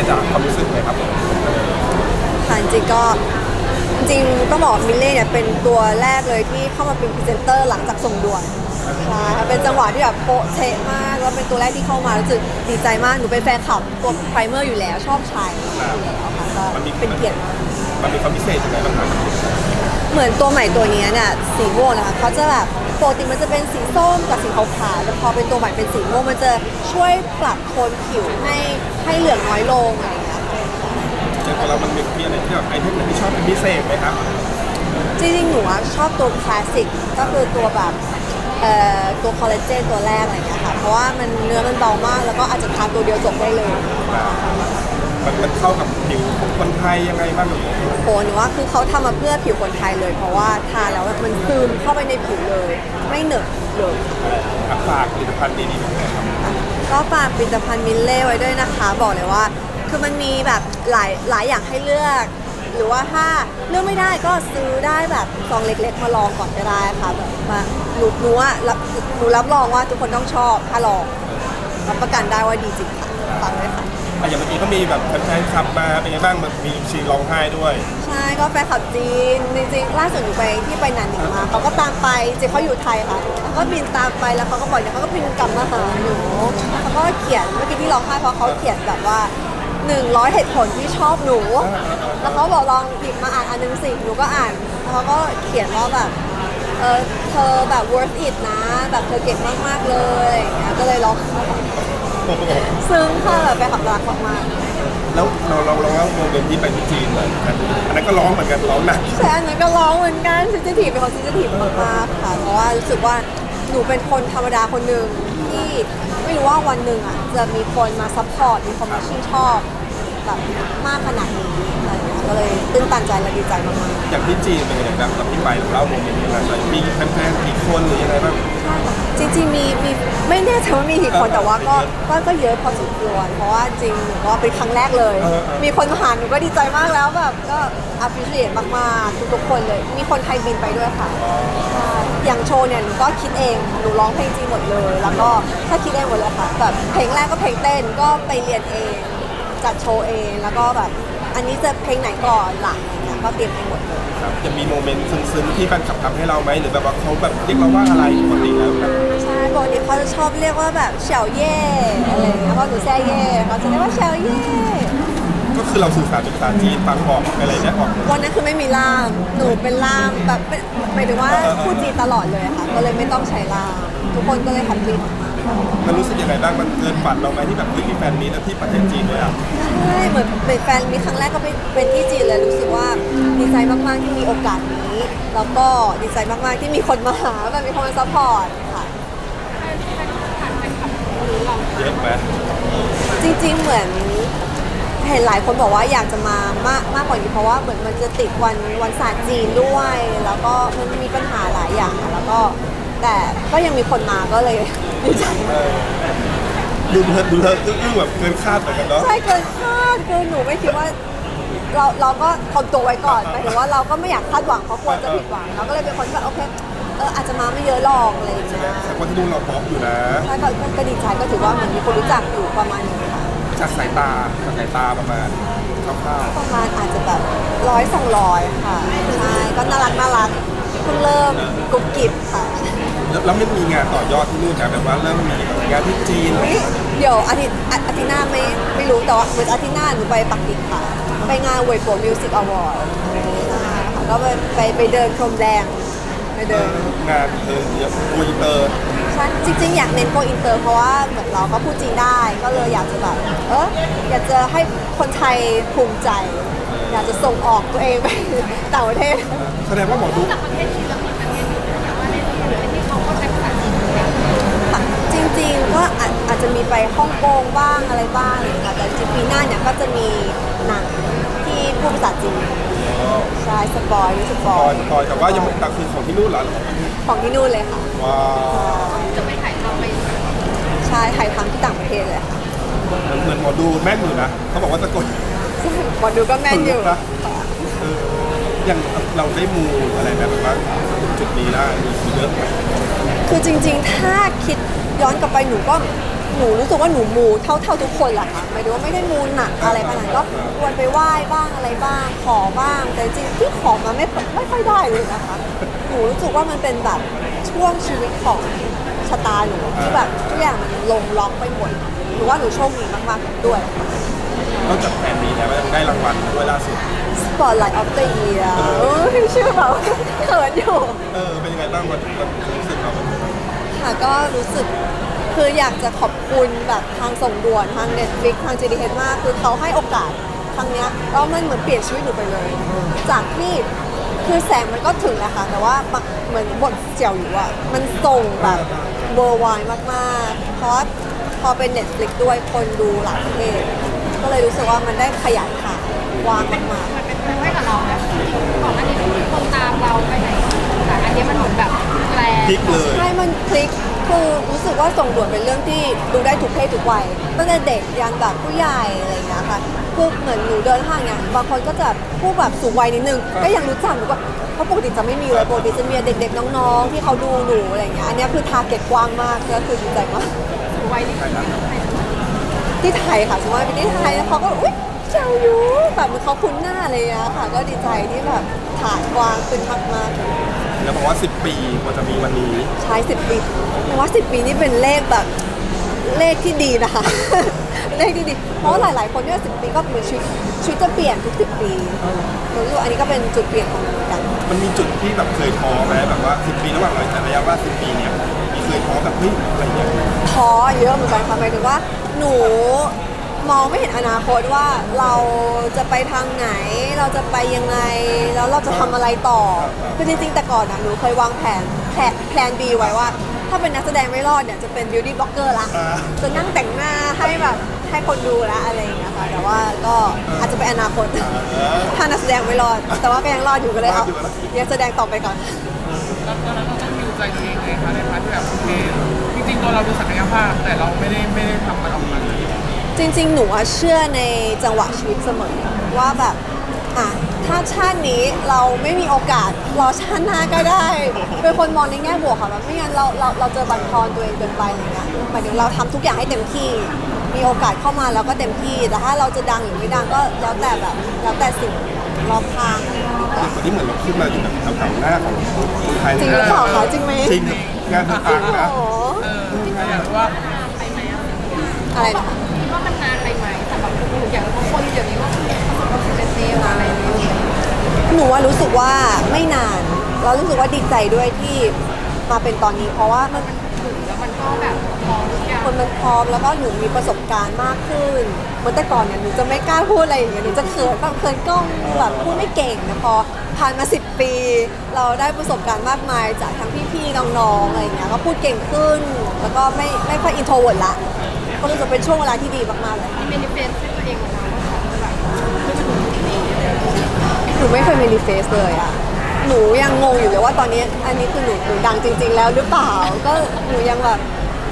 ล่จ๋าความรู้สึกไหมครับผมค่ะจริงๆก็จริงๆต้องบอกว่ามิลเล่เนี่ยเป็นตัวแรกเลยที่เข้ามาเป็นพรีเซนเตอร์หลังจากส่งด่วนใช่ค่ะเป็นจังหวะที่แบบโปะเชะมากแล้วเป็นตัวแรกที่เข้ามารู้สึกดีใจมากหนูเป็นแฟนคลับตัวไพรเมอร์อยู่แล้วชอบใช้อยู่แล้วค่ะก็เป็นเกียรติมาก มันมีความพิเศษยังไงบ้างครับเหมือนตัวใหม่ตัวเนี้ยเนี่ยสีม่วงนะคะเขาจะแบบ ปกติมันจะเป็นสีส้มกับสีขาวๆแต่พอเป็นตัวใหม่เป็นสีม่วงมันจะช่วยปรับโทนผิวให้ให้เหลืองน้อยลงอะไรอย่างเงี้ยในตัวเรามันมีมีอะไรที่แบบไอเทมไหนที่ชอบเป็นพิเศษไหมครับจริงๆหนูอะชอบตัวคลาสสิกก็คือตัวแบบเอ่อตัวคอลลาเจนตัวแรกอะไรอย่างเงี้ยค่ะเพราะว่ามันเนื้อมันเบามากแล้วก็อาจจะทานตัวเดียวจบได้เลย มันมันเข้ากับผิวของคนไทยยังไงบ้างหรือโหหนูว่าคือเขาทำมาเพื่อผิวคนไทยเลย เพราะว่าทานแล้วมันซึมเข้าไปในผิวเลย ไม่เหนอะเลย อะฝากผลิตภัณฑ์ดีๆของเราครับ ก็ฝากผลิตภัณฑ์มิลเล่ไว้ด้วยนะคะ บอกเลยว่า คือมันมีแบบหลายหลายอย่างให้เลือก หรือว่าถ้าเลือกไม่ได้ก็ซื้อได้แบบซองเล็กๆ มาลองก่อนก็ได้ค่ะแบบมาหนูหนูอะรับหนูรับรองว่าทุกคนต้องชอบถ้าลองรับประกันได้ว่าดีจริงค่ะฟังด้วยค่ะ อะอย่างเมื่อกี้ก็มีแบบแฟนๆขับมาเป็นไงบ้างมันมีชีร้องไห้ด้วย ใช่ก็แฟนคลับจีนจริงๆล่าสุดหนูไปที่ไปนันหนิงมาเขาก็ตามไปจริงเขาอยู่ไทยค่ะแล้วก็บินตามไปแล้วเขาก็บอกเดี๋ยวเขาก็บินกลับมาหาหนูเขาก็เขียนเมื่อกี้ที่ร้องไห้เพราะเขาเขียนแบบว่า100เหตุผลที่ชอบหนู แล้วเขาบอกลองหยิบมาอ่านอันหนึงสิหนูก็อ่านแล้วเขาก็เขียนว่าแบบเออเธอแบบ worth it นะ แบบเธอเก่งมากๆเลยอย่างเงี้ยก็เลยร้องไห้ ซึ้งค่ะแบบไปขับรักมากๆแล้วเราเราเราเล่าโมเมนต์ที่ไปที่จีนเหมือนกันอันนั้นก็ร้องเหมือนกันร้องหนักใช่อันนั้นก็ร้องเหมือนกันซินเจทีฟเป็นคนซินเจทีฟมากๆค่ะ เพราะว่ารู้สึกว่าหนูเป็นคนธรรมดาคนหนึ่งที่ไม่รู้ว่าวันหนึ่งอะจะมีคนมาซัพพอร์ตมีคนมาชื่นชอบแบบมากขนาดนี้อะไรอย่างเงี้ยก็เลยตื้นตันใจและดีใจมากอย่างที่จีนเป็นยังไงบ้างกับที่ไปเล่าโมเมนต์นั้นหน่อยมีแฟนๆกี่คนหรือยังไงบ้างๆใช่ค่ะจริงๆมีมี ไม่แน่ใจว่ามีกี่คนเออแต่ว่าก็เยอะก็ก็เยอะพอสมควรเพราะว่าจริงหนูก็เป็นครั้งแรกเลย เออเออ มีคนมาหาหนูก็ดีใจมากแล้วแบบก็ appreciate มากๆทุกๆคนเลย มีคนไทยบินไปด้วยค่ะใช่อย่างโชว์เนี่ยหนูก็คิดเองหนูร้องเพลงจริงหมดเลย แล้วก็ถ้าคิดเองหมดเลยค่ะแบบเพลงแรกก็เพลงเต้นก็ไปเรียนเองจัดโชว์เองแล้วก็แบบอันนี้จะเพลงไหนก่อนหลังอะไรเงี้ยก็เตรียมเองหมดเลยครับจะมีโมเมนต์ซึ้งๆที่แฟนคลับทำให้เราไหมหรือแบบว่าเขาแบบเรียกเราว่าอะไรปกติแล้วแบบใช่ ปกติเขาจะชอบเรียกว่าแบบเฉาเย่อะไรเงี้ยเพราะหนูแซ่เย่เขาจะเรียกว่าเฉาเย่ ก็คือเราสื่อสารเป็นภาษาจีนฟังออกอะไรเนี่ยออกวันนั้นคือไม่มีล่าม หนูเป็นล่ามแบบเป็นหมายถึงว่าพูดจีนตลอดเลยค่ะ ก็เลยไม่ต้องใช้ล่าม ทุกคนก็เลยแฮปปี้มันรู้สึกยังไงบ้างมันเกินฝันเราไหมที่แบบเฮ้ยมีแฟนมีแล้วที่ประเทศจีนด้วยอะใช่เหมือนเป็นแฟนมีครั้งแรกก็เป็นเป็นที่จีนเลยรู้สึกว่าดีใจมากๆที่มีโอกาสนี้ แล้วก็ดีใจมากๆที่มีคนมาหาแบบมีคนมาซัพพอร์ตค่ะ เยอะไหมจริงๆเหมือนเห็นหลายคนบอกว่าอยากจะมามากมากกว่านี้เพราะว่าเหมือนมันจะติดวันวันศาสตร์จีนด้วย แล้วก็มันมีปัญหาหลายอย่างค่ะแล้วก็แต่ก็ยังมีคนมาก็เลยดีใจเออดูเธอดูเธออึ้งๆแบบเกินคาดเหมือนกันเนาะใช่เกินคาดคือหนูไม่คิดว่า เราเราก็ทำตัวไว้ก่อนหมายถึงว่าเราก็ไม่อยากคาดหวังเพราะกลัวจะผิดหวังเราก็เลยเป็นคนที่แบบโอเค เอออาจจะมาไม่เยอะหรอกอะไรอย่างแสเงี้ดยงแสดงว่าที่นู่นเราพร้อมอยู่นะใช่ก็ก็ก็ดีใจก็ถือว่าเหมือนมีคนรู้จักอยู่ประมาณนึงค่ะจากสายตาจากสายตาประมาณคร่าวประมาณอาจจะแบบร้อยสองร้อยค่ะใช่ก็น่ารักน่ารักเพิ่งเริ่มกรุบกริบค่ะ ๆแล้วแล้วไม่มีงานต่อยอดที่นู่นนะแบบว่าเริ่มมีงานที่จีน อุ๊ยเดี๋ยวอาทิตย์อาอาทิตย์หน้าไม่ไม่รู้แต่ว่าเหมือนอาทิตย์หน้าหนูไปปักกิ่งค่ะ ไปงานเวยโปมิวสิกอวอร์ดใช่ค่ะก็ไปไปไปเดินพรมแดง ไปเดินงานเออเยอะกูอินเตอร์ ใช่จริง ๆ อยากเน้นโกอินเตอร์เพราะว่าเหมือนเราก็พูดจีนได้ ก็เลยอยากจะแบบเอออยากจะให้คนไทยภูมิใจ อยากจะส่งออกตัวเองไปต่างประเทศ แสดงว่าหมอดูจากประเทศจีนเราพูดเป็นเนื้อแท้เพราะในต่างประเทศเขาใช้ภาษาจีนนะจริงๆก็อาจอาจจะมีไปฮ่องกงบ้างอะไรบ้างอะไรอย่างเงี้ยค่ะแต่จริงๆปีหน้าเนี่ยก็จะมีหนังที่พูดภาษาจีน ใช่สปอยนี่สปปออยยปอยแต่ว่ายังไม่แต่คือของที่นู่นเหรอของที่นู่นเลยค่ะ ว้าวจะไปถ่ายทำไปใช่ถ่ายทำที่ต่างประเทศเลยค่ะเหมือนหมอดูแม่นอยู่นะเขาบอกว่าสะกด หมอดูก็แม่นอยู่ขนลุกนะเอออย่างเราได้มูอะไรแบบว่าจุดนี้ได้มีเยอะไหมคือจริงๆ ถ้าคิดย้อนกลับไปหนูก็ หนูรู้สึกว่าหนูมูเท่าเท่าทุกคนแหละค่ะหมายถึงว่าไม่ได้มูหนักอะไรขนาดนั้นก็ควรไปไหว้บ้างอะไรบ้าง ขอบ้าง แต่จริงๆที่ขอมาไม่ไม่ค่อยได้เลยนะคะหนูรู้สึกว่ามันเป็นแบบช่วงชีวิตของชะตาหนูที่แบบทุกอย่างมันลงล็อกไปหมดหนูว่าหนูโชคดีมากๆด้วย นอกจากแฟนมีแล้วยังได้รางวัลด้วยล่าสุด Spotlight of the Year เอ้ยชื่อแบบเขินอยู่ เออ เป็นยังไงบ้างวันวันรู้สึกเราเป็นยังไงบ้างค่ะก็รู้สึก คืออยากจะขอบคุณแบบทางส่งด่วนทาง Netflix ทาง JDH มาก คือเขาให้โอกาสครั้งเนี้ยแล้วมันเหมือนเปลี่ยนชีวิตหนูไปเลย จากที่คือแสงมันก็ถึงแหละค่ะ แต่ว่ามันเหมือนบทเจียวอยู่อะมันส่งแบบเวอร์ไวมากๆ เพราะว่าพอเป็น Netflix ด้วยคนดูหลายประเทศก็เลยรู้สึกว่ามันได้ขยายข่าวกว้างมากๆมันเป็นไปให้กับเรานะก่อนหน้านี้มีคนตามเราไปไหนแต่อันนี้มันเหมือนแบบแรงพลิกเลย ว่าส่งด่วนเป็นเรื่องที่ดูได้ทุกเพศทุกวัยตั้งแต่เด็กยันแบบผู้ใหญ่อะไรอย่างเงี้ยค่ะคือเหมือนหนูเดินห้างเนี่ยบางคนก็จะผู้แบบสูงวัยนิดนึงก็ยังรู้จักหนูก็เพราะปกติจะไม่มีเลยปกติจะมีเด็กๆน้องๆ ที่เขาดูหนูอะไรอย่างเงี้ยอันเนี้ยคือทาร์เก็ตกว้างมากก็คือดีใจมากวัยนี้คือที่ไทยที่ไทยค่ะสมมติว่าไปที่ไทยแล้วเขาก็อุ๊ยเจ้าอยู่แบบเหมันเขาคุ้นหน้าอะไรอย่างเงี้ยค่ะ ก็ดีใจที่แบบฐานกว้างขึ้นมากๆ แล้วบอกว่า 10 ปีกว่าจะมีวันนี้ใช้สิบปีหนูว่าสิบปีนี่เป็นเลขแบบเลขที่ดีนะคะ เลขที่ดี เพราะว่าหลาย ๆ คนเนี่ยสิบปีก็เหมือนชีวิตชีวิตจะเปลี่ยนทุกสิบปีหนูรู้สึกว่าอันนี้ก็เป็นจุดเปลี่ยนของหนูเหมือนกัน มันมีจุดที่แบบเคยท้อไหมแบบว่า 10 ปีระหว่างเราแต่ระยะว่า 10 ปีเนี่ยมีเคยท้อแบบเฮ้ยอะไรเงี้ยท้อเยอะเหมือนกันค่ะหมายถึงว่าหนู มองไม่เห็นอนาคตว่าเราจะไปทางไหน เราจะไปยังไง แล้วเราจะทำอะไรต่อ คือจริงๆ แต่ก่อนนะหนูเคยวางแผนแผนแพลน B ไว้ว่า ถ้าเป็นนักแสดงไม่รอดเนี่ยจะเป็น beauty blogger ละ อ่า จะนั่งแต่งหน้าให้แบบให้คนดูละอะไรอย่างเงี้ยค่ะ แต่ว่าก็อาจจะเป็นอนาคต เออ ถ้านักแสดงไม่รอด แต่ว่าก็ยังรอดอยู่ก็เลยเอารอดอยู่แล้วยังแสดงต่อไปก่อนตอนนั้นเราต้องดิวใจตัวเองไงคะในพาร์ทที่แบบโอเคจริงๆตัวเราดูศักยภาพแต่เราไม่ได้ไม่ได้ทำมันออกมาเลย จริงๆ หนูอะเชื่อในจังหวะชีวิตเสมอว่าแบบอะถ้าชาตินี้เราไม่มีโอกาสรอชาติหน้าก็ได้ เป็นคนมองในแง่บวกค่ะแบบไม่งั้นเราเราเราเจอบันทอนตัวเองเกินไปอะไรเงี้ยหมายถึงเราทำทุกอย่างให้เต็มที่ มีโอกาสเข้ามาเราก็เต็มที่ แต่ถ้าเราจะดังหรือไม่ดังก็แล้วแต่แบบแล้วแต่สิ่งรอบข้างอะไรอย่างเงี้ยดีกว่าวันนี้เหมือนเราขึ้นมาอยู่แบบแถวๆหน้าของคนไทยจริงหรือเปล่าคะจริงไหมจริงงานต่างๆนะ โอ้โหเอออยากรู้ว่าอะไรนะคะ คิดว่านานไปไหมสำหรับคนอื่นอย่างบางคนเดี๋ยวนี้ก็ประสบความสำเร็จเร็วอะไรอย่างเงี้ยหนูว่ารู้สึกว่าไม่นาน เรารู้สึกว่าดีใจด้วยที่มาเป็นตอนนี้ เพราะว่ามันถึงแล้วมันก็แบบพร้อมทุกอย่างคนมันพร้อมแล้วก็หนูมีประสบการณ์มากขึ้นเมื่อแต่ก่อนเนี่ยหนูจะไม่กล้าพูดอะไรอย่างเงี้ยหนูจะเขินแบบเขินกล้องแบบพูดไม่เก่งนะพอผ่านมา 10 ปี เราได้ประสบการณ์มากมายจากทั้งพี่ๆน้องๆอะไรอย่างเงี้ยก็พูดเก่งขึ้น แล้วก็ไม่ไม่ค่อยอินโทรเวิร์ดละ ก็รู้สึกเป็นช่วงเวลาที่ดีมากๆเลยมีเมนิเฟสให้ตัวเองนะว่าฉันจะแบบขึ้นมาถึงจุดนี้หนูไม่เคยมีรีเฟซเลยอะหนูยังงงอยู่เลยว่าตอนนี้อันนี้คือหนูหนูดังจริง ๆ แล้วหรือเปล่า ก็หนูยังแบบ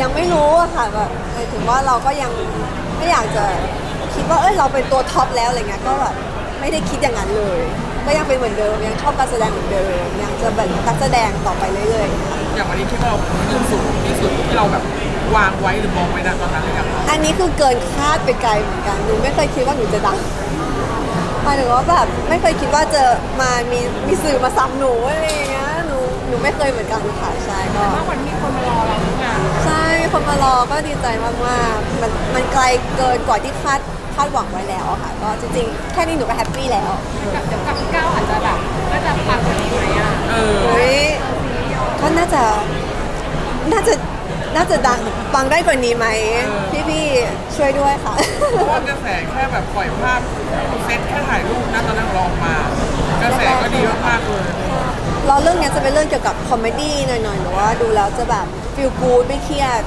ยังไม่รู้อะค่ะแบบหมายถึงว่าเราก็ยังไม่อยากจะคิดว่าเอ้ยเราเป็นตัวท็อปแล้วอะไรเงี้ยก็แบบไม่ได้คิดอย่างนั้นเลย ก็ยังเป็นเหมือนเดิมยังชอบการแสดงเหมือนเดิมยังจะเป็นนักแสดงต่อไปเรื่อยๆค่ะอย่างวันนี้คิดว่าเราขึ้นสูงที่สุดที่เราแบบ วางไว้หรือมองไว้นะตอนนั้นเลยอย่างอันนี้คือเกินคาดไปไกลเหมือนกัน หนูไม่เคยคิดว่าหนูจะดังหมายถึงว่าแบบไม่เคยคิดว่าจะมามีมีสื่อมาซ้ำหนูอะไรอย่างเงี้ย หนูหนูไม่เคยเหมือนกันค่ะใช่ก็ มากกว่าที่คนมารอเราทุกงานใช่คนมารอก็ดีใจมากๆมันมันไกลเกินกว่าที่คาดคาดหวังไว้แล้วอะค่ะ ก็จริงๆ แค่นี้หนูก็แฮปปี้แล้วกับเดี๋ยวกับก้าวอาจจะแบบก็จะปังกว่านี้ไหมอะเออ เฮ้ยก็น่าจะ น่าจะ น่าจะดังฟังได้กว่านี้ไหมพี่ๆช่วยด้วยค่ะ เพราะว่ากระแสแค่แบบปล่อยภาพเซตแค่ถ่ายรูปนะตอนนั้นเราออกมา กระแสก็ดีมากๆเลยเราเรื่องเนี้ยจะเป็นเรื่องเกี่ยวกับคอมเมดี้หน่อยๆหรือว่าดูแล้วจะแบบฟิลกูดไม่เครียด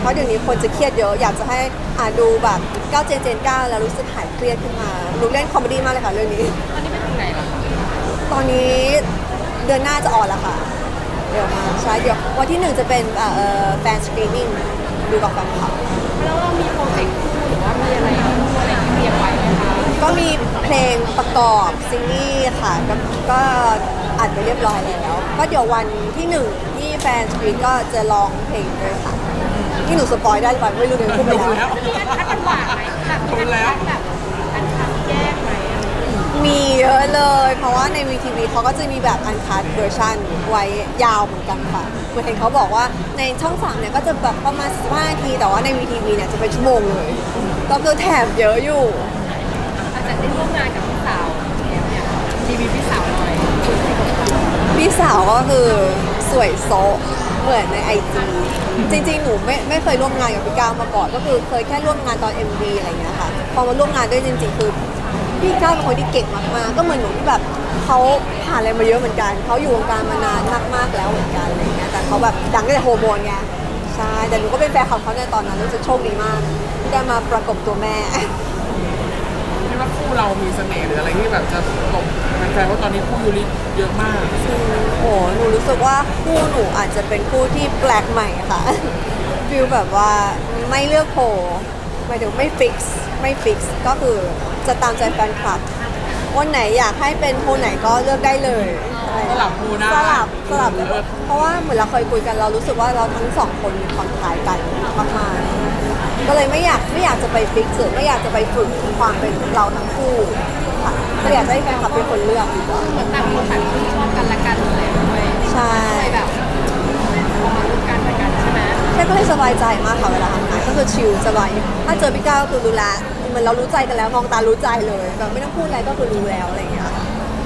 เพราะเดี๋ยวนี้คนจะเครียดเยอะ อยากจะให้อ่าดูแบบ9เจนเจน9แล้วรู้สึกหายเครียดขึ้นมาหนูเล่นคอมเมดี้มากเลยค่ะเรื่องนี้ ตอนนี้ไปถึงไหนล่ะ ตอนนี้เดือนหน้าจะออนแล้วค่ะ เดี๋ยวมาใช่เดี๋ยววันที่หนึ่งจะเป็นเอ่อแฟนสกรีนิ่งดูกับแฟนคลับ แล้วเรามีโปรเจกต์คู่หรือว่ามีอะไรคู่อะไรที่เตรียมไว้ไหมคะก็มีเพลงประกอบซิงนี่ค่ะก็ก็อัดไปเรียบร้อยแล้วก็เดี๋ยววันที่หนึ่งที่แฟนสกรีนก็จะร้องเพลงด้วยค่ะนี่หนูสปอยได้หรือเปล่าไม่รู้เลยพูดไปดูแล้วแล้วอันมันหวานไหมแบบดูแล้วแบบ มีเยอะเลย เพราะว่าใน VTV เขาก็จะมีแบบอันคั t เวอร์ชันไว้ยาวเหมือนกันค่ะเหมือนเห็นเขาบอกว่าในช่องสามเนี่ยก็จะแบบประมาณ15นาที แต่ว่าใน VTV เนี่ยจะเป็นชั่วโมงเลย ก็คือแถมเยอะอยู่หลังจากได้ร่วมงานกับพี่สาวเนี่ยรีวิวพี่สาวหน่อยพี่สาวก็คือสวยโซะเหมือนในไอจีจริงๆ หนูไม่ไม่เคยร่วมงานกับพี่ก้าวมาก่อนก็คือเคยแค่ร่วมงานตอน MV อะไรอย่างเงี้ยค่ะพอมาร่วมงานด้วยจริงๆ คือ พี่ก้าวเป็นคนที่เก่งมากๆก็เหมือนหนูที่แบบเขาผ่านอะไรมาเยอะเหมือนกันเขาอยู่วงการมานานมากๆแล้วเหมือนกันอะไรเงี้ยแต่เขาแบบดังตั้งแต่โฮอร์โมนไงใช่แต่หนูก็เป็นแฟนคลับเขาในตอนนั้นรู้สึกโชคดีมากที่ได้มาประกบตัวแม่ คิดว่าคู่เรามีเสน่ห์หรืออะไรที่แบบจะตกแฟนๆเพราะตอนนี้คู่ยูริเยอะมาก โอ้โห หนูรู้สึกว่าคู่หนูอาจจะเป็นคู่ที่แปลกใหม่ค่ะ ฟิลแบบว่าไม่เลือกโผหมายถึงไม่ฟิกซ์ ไม่ฟิกซ์ก็คือจะตามใจแฟนคลับวันไหนอยากให้เป็นโพไหนก็เลือกได้เลยสลับคู่ได้สลับสลับเพราะว่าเหมือนเราเคยคุยกันเรารู้สึกว่าเราทั้งสองคนมีความคล้ายกันมากๆก็เลยไม่อยากไม่อยากจะไปฟิกซ์หรือไม่อยากจะไปฝึกความเป็นเราทั้งคู่ค่ะก็อยากจะให้แฟนคลับเป็นคนเลือกดีกว่าเหมือนต่างคนต่างชื่นชอบกันและกันเลยด้วยใช่เลยแบบเอามาร่วมกันเหมือนกัน ใช่ไหมแค่ก็เลยสบายใจมากค่ะเวลาทำงานก็คือชิลสบายถ้าเจอพี่ก้าวก็คือรู้ละเหมือนเรารู้ใจกันแล้วมองตารู้ใจเลยแบบไม่ต้องพูดอะไรก็คือรู้แล้วอะไรอย่างเงี้ยค่ะ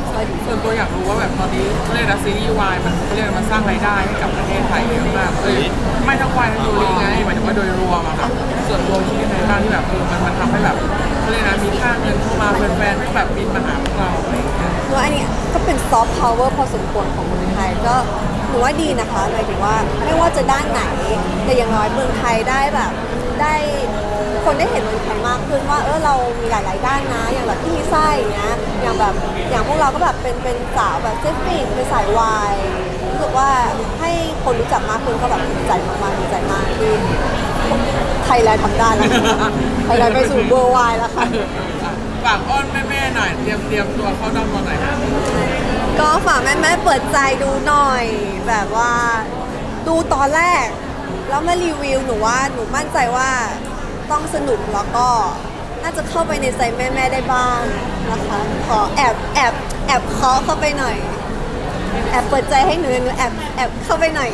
สบายดี ส่วนตัวอยากรู้ว่าแบบตอนนี้เขาเรียกนะซีรีส์วายมันเขาเรียกมันสร้างรายได้ให้กับประเทศไทยเยอะมากเลยไม่ทั้งวายทั้งยูริไงหมายถึงว่าโดยรวมอะครับส่วนตัวคิดยังไงบ้างที่แบบเออมันมันทำให้แบบเขาเรียกนะมีค่าเงินเข้ามาแฟนๆก็แบบบินมาหาพวกเราอะไรอย่างเงี้ยหนูว่าอันนี้ก็เป็นซอฟต์พาวเวอร์พอสมควรของเมืองไทยก็ หนูว่าดีนะคะหมายถึงว่าไม่ว่าจะด้านไหน แต่อย่างน้อยเมืองไทยได้แบบ ได้คนได้เห็นเมืองไทยมากขึ้นว่าเออเรามีหลาย ๆ ด้านนะ อย่างแบบที่มีไส้อย่างเงี้ยอย่างแบบอย่างพวกเราก็แบบเป็นเป็นสาวแบบเซฟฟี่เป็นสายวายรู้สึกว่าให้คนรู้จักมากขึ้นก็แบบดีใจมากๆดีใจมากที่ไทยแลนด์ทำได้แล้วไทยแลนด์ไปสู่เบอร์วายแล้วค่ะ ฝากอ้อนแม่ๆหน่อยเตรียมเตรียมตัวเข้าด้อมตอนไหนนะ ก็ฝากแม่แม่ๆเปิดใจดูหน่อย แบบว่าดูตอนแรก แล้วมารีวิวหนูว่าหนูมั่นใจว่าต้องสนุกแล้วก็น่าจะเข้าไปในใจแม่แม่ๆได้บ้างนะคะขอแอบแอบแอบเคาะเข้าไปหน่อย แอบเปิดใจให้หนูหนูแอบแอบเข้าไปหน่อย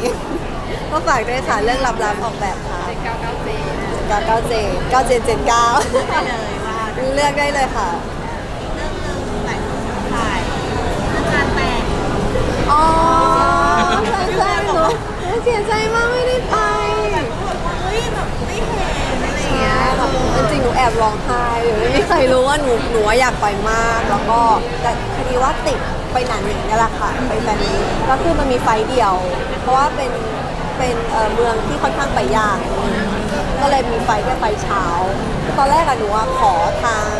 ก็ฝากด้วยค่ะเรื่องลับๆออกแบบค่ะเก้าเก้าเจ9 9 j 9 j 7 9ได้เลยว่าเลือกได้เลยค่ะ อ๋อใช่ใช่หนูหนูเสียใจมากไม่ได้ไป เฮ้ยแบบไม่เห็นอะไรอย่างเงี้ยแบบจริงๆหนูแอบร้องไห้หนูไม่มีใครรู้ว่าหนูหนูว่าอยากไปมาก แล้วก็แต่พอดีว่าติดไปหนันหนิงนี่แหละค่ะไปแฟนนี้ก็คือมันมีไฟล์เดียว เพราะว่าเป็นเป็นเอ่อเมืองที่ค่อนข้างไปยาก ก็เลยมีไฟล์แค่ไฟล์เช้า ตอนแรกอะหนูอะขอทาง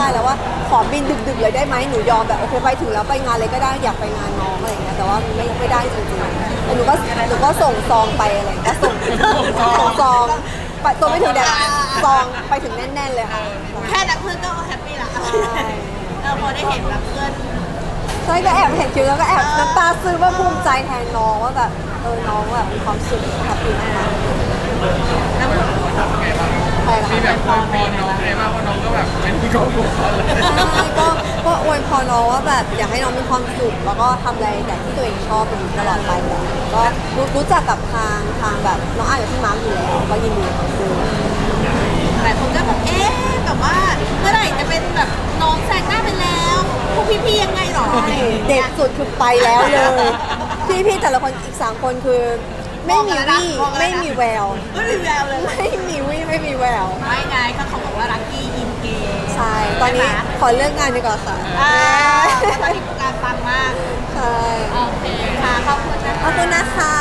ทางค่ายแล้วว่าขอบินดึกๆเลยได้ไหมหนูยอมแบบโอเคไปถึงแล้วไปงานเลยก็ได้อยากไปงานน้องอะไรอย่างเงี้ยแต่ว่าไม่ไม่ได้จริงๆแต่หนูก็หนูก็ส่งซองไปอะไรอย่างเงี้ยก็ส่งส่งซองไปตัวไม่ถึงแต่ซองไปถึงแน่นๆเลยค่ะแค่นั้นเพื่อนก็แฮปปี้ละเออพอได้เห็นแบบเพื่อนใช่ก็แอบเห็นคิวแล้วก็แอบน้ำตาซึมว่าภูมิใจแทนน้องว่าแบบเออน้องแบบมีความสุขแฮปปี้มากแล้ว ๆใช่มีค่ะแบบพอพอน้องไงบ้างเพราะน้องก็แบบเป็นพี่กองผมเขาเลยใช่ก็ก็อวยพรน้องว่าแบบอยากให้น้องมีความสุขแล้วก็ทำอะไรแบบที่ตัวเองชอบไปตลอดไปแบบก็รู้รู้จักกับทางทางแบบน้องอ่านกับพี่มาร์คอยู่แล้วก็ยินดีกับทั้งคู่หลายคนก็แบบเอ๊ะแบบว่าเมื่อไหร่จะเป็นแบบน้องแซงหน้าไปแล้วพวกพี่ๆยังไงหรออะไรอย่างเด็เงี้กยสุดคือไปแล้วเลยพี่พี่แต่ละคนอีกสามคนคือ ไม่มีวี่มองอะไรนะไม่มีแวว ไม่มีแววเลยไม่มีวี่ไม่มีแวว ไม่ไงก็เขาบอกว่ารักกี้อินเกมใช่ ตอนนี้ขอเลิกงานดีกว่าค่ะอ่าเพราะตอนนี้การปังมาก ใช่ โอเคค่ะ ขอบคุณนะขอบคุณนะคะ